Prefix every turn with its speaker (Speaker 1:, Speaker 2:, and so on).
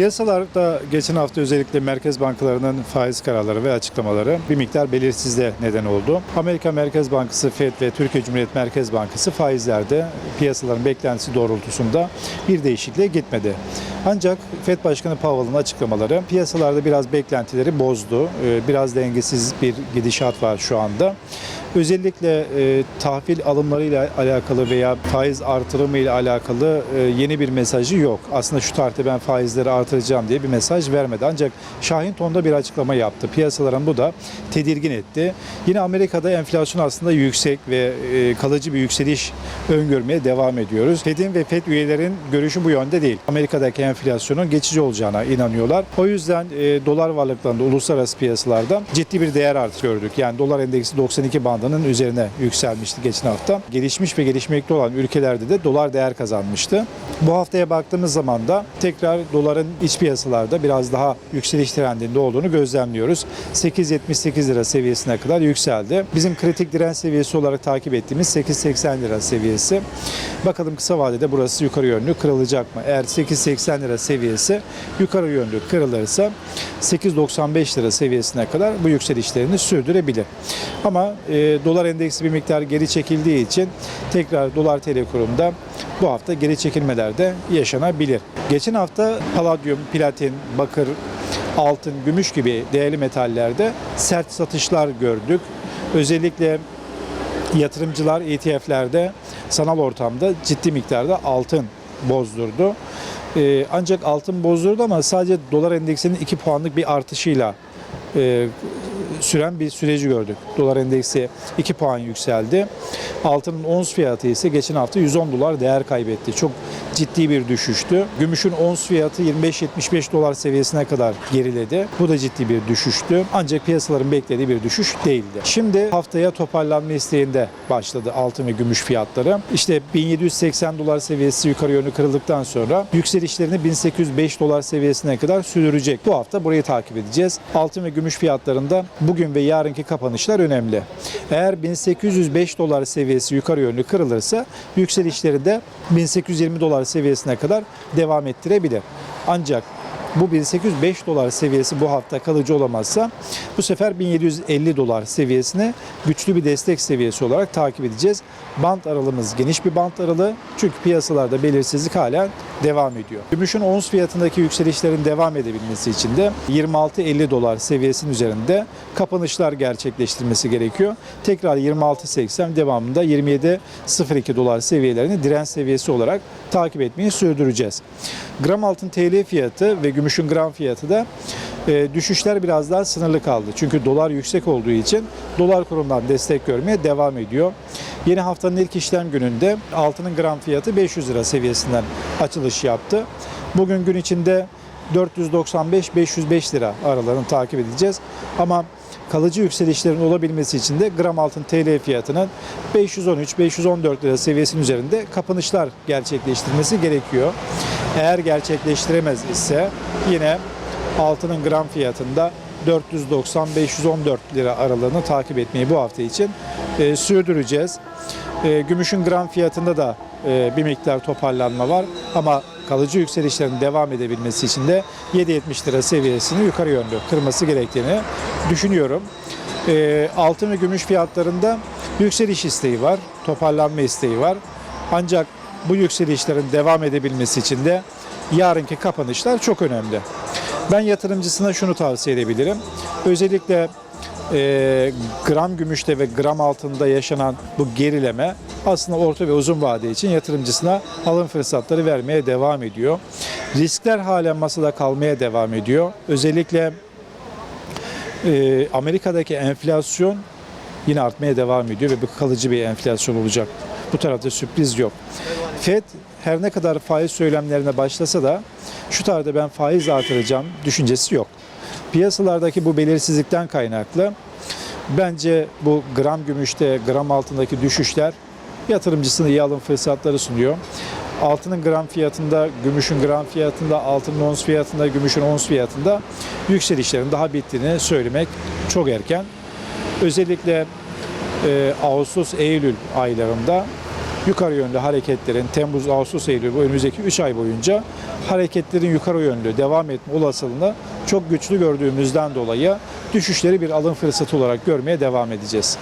Speaker 1: Piyasalarda geçen hafta özellikle merkez bankalarının faiz kararları ve açıklamaları bir miktar belirsizliğe neden oldu. Amerika Merkez Bankası FED ve Türkiye Cumhuriyet Merkez Bankası faizlerde piyasaların beklentisi doğrultusunda bir değişikliğe gitmedi. Ancak FED Başkanı Powell'ın açıklamaları piyasalarda biraz beklentileri bozdu. Ee, Biraz dengesiz bir gidişat var şu anda. Özellikle e, tahvil alımlarıyla alakalı veya faiz artırımı ile alakalı e, yeni bir mesajı yok. Aslında şu tarihte ben faizleri artıracağım diye bir mesaj vermedi. Ancak Şahin tonda bir açıklama yaptı. Piyasaların bu da tedirgin etti. Yine Amerika'da enflasyon aslında yüksek ve e, kalıcı bir yükseliş öngörmeye devam ediyoruz. Fed'in ve Fed üyelerin görüşü bu yönde değil. Amerika'daki enflasyonun geçici olacağına inanıyorlar. O yüzden e, dolar varlıklarında uluslararası piyasalarda ciddi bir değer artışı gördük. Yani dolar endeksi 92 bandının üzerine yükselmişti geçen hafta. Gelişmiş ve gelişmekte olan ülkelerde de dolar değer kazanmıştı. Bu haftaya baktığımız zaman da tekrar doların iç piyasalarda biraz daha yükseliş trendinde olduğunu gözlemliyoruz. 8.78 lira seviyesine kadar yükseldi. Bizim kritik direnç seviyesi olarak takip ettiğimiz 8.80 lira seviyesi. Bakalım kısa vadede burası yukarı yönlü kırılacak mı? Eğer 8.80 lira seviyesi yukarı yönlü kırılırsa 8.95 lira seviyesine kadar bu yükselişlerini sürdürebilir. Ama e, dolar endeksi bir miktar geri çekildiği için tekrar dolar TL kurumda bu hafta geri çekilmeler de yaşanabilir. Geçen hafta paladyum, platin, bakır, altın, gümüş gibi değerli metallerde sert satışlar gördük. Özellikle yatırımcılar ETF'lerde sanal ortamda ciddi miktarda altın bozdurdu. Ee, ancak altın bozdurdu ama sadece dolar endeksinin 2 puanlık bir artışıyla e, süren bir süreci gördük. Dolar endeksi 2 puan yükseldi. Altının ons fiyatı ise geçen hafta 110 dolar değer kaybetti. Çok ciddi bir düşüştü. Gümüşün ons fiyatı 25-75 dolar seviyesine kadar geriledi. Bu da ciddi bir düşüştü. Ancak piyasaların beklediği bir düşüş değildi. Şimdi haftaya toparlanma isteğinde başladı altın ve gümüş fiyatları. İşte 1780 dolar seviyesi yukarı yönlü kırıldıktan sonra yükselişlerini 1805 dolar seviyesine kadar sürdürecek. Bu hafta burayı takip edeceğiz. Altın ve gümüş fiyatlarında bugün ve yarınki kapanışlar önemli. Eğer 1805 dolar seviyesi yukarı yönlü kırılırsa yükselişleri de 1820 dolar seviyesine kadar devam ettirebilir. Ancak bu 1805 dolar seviyesi bu hafta kalıcı olamazsa bu sefer 1750 dolar seviyesine güçlü bir destek seviyesi olarak takip edeceğiz. Bant aralığımız geniş bir bant aralığı çünkü piyasalarda belirsizlik hala devam ediyor. Gümüşün ons fiyatındaki yükselişlerin devam edebilmesi için de 26-50 dolar seviyesinin üzerinde kapanışlar gerçekleştirmesi gerekiyor. Tekrar 26.80 devamında 27.02 dolar seviyelerini direnç seviyesi olarak takip etmeyi sürdüreceğiz. Gram altın TL fiyatı ve gümüşün gram fiyatı da e, düşüşler biraz daha sınırlı kaldı. Çünkü dolar yüksek olduğu için dolar kurumdan destek görmeye devam ediyor. Yeni haftanın ilk işlem gününde altının gram fiyatı 500 lira seviyesinden açılış yaptı. Bugün gün içinde 495-505 lira aralarını takip edeceğiz. Ama kalıcı yükselişlerin olabilmesi için de gram altın TL fiyatının 513-514 lira seviyesinin üzerinde kapanışlar gerçekleştirmesi gerekiyor. Eğer gerçekleştiremez ise yine altının gram fiyatında 490-514 lira aralığını takip etmeyi bu hafta için e, sürdüreceğiz. E, gümüşün gram fiyatında da e, bir miktar toparlanma var ama kalıcı yükselişlerin devam edebilmesi için de 7.70 lira seviyesini yukarı yönlü kırması gerektiğini düşünüyorum. E, altın ve gümüş fiyatlarında yükseliş isteği var, toparlanma isteği var. Ancak bu yükselişlerin devam edebilmesi için de yarınki kapanışlar çok önemli. Ben yatırımcısına şunu tavsiye edebilirim. Özellikle e, gram gümüşte ve gram altında yaşanan bu gerileme aslında orta ve uzun vade için yatırımcısına alım fırsatları vermeye devam ediyor. Riskler halen masada kalmaya devam ediyor. Özellikle e, Amerika'daki enflasyon yine artmaya devam ediyor ve bu kalıcı bir enflasyon olacak. Bu tarafta sürpriz yok. Fed her ne kadar faiz söylemlerine başlasa da şu tarihte ben faiz artıracağım düşüncesi yok. Piyasalardaki bu belirsizlikten kaynaklı bence bu gram gümüşte, gram altındaki düşüşler yatırımcısına iyi alım fırsatları sunuyor. Altının gram fiyatında, gümüşün gram fiyatında, altının ons fiyatında, gümüşün ons fiyatında yükselişlerin daha bittiğini söylemek çok erken. Özellikle e, Ağustos-Eylül aylarında yukarı yönlü hareketlerin Temmuz, Ağustos, Eylül bu önümüzdeki 3 ay boyunca hareketlerin yukarı yönlü devam etme olasılığını çok güçlü gördüğümüzden dolayı düşüşleri bir alım fırsatı olarak görmeye devam edeceğiz.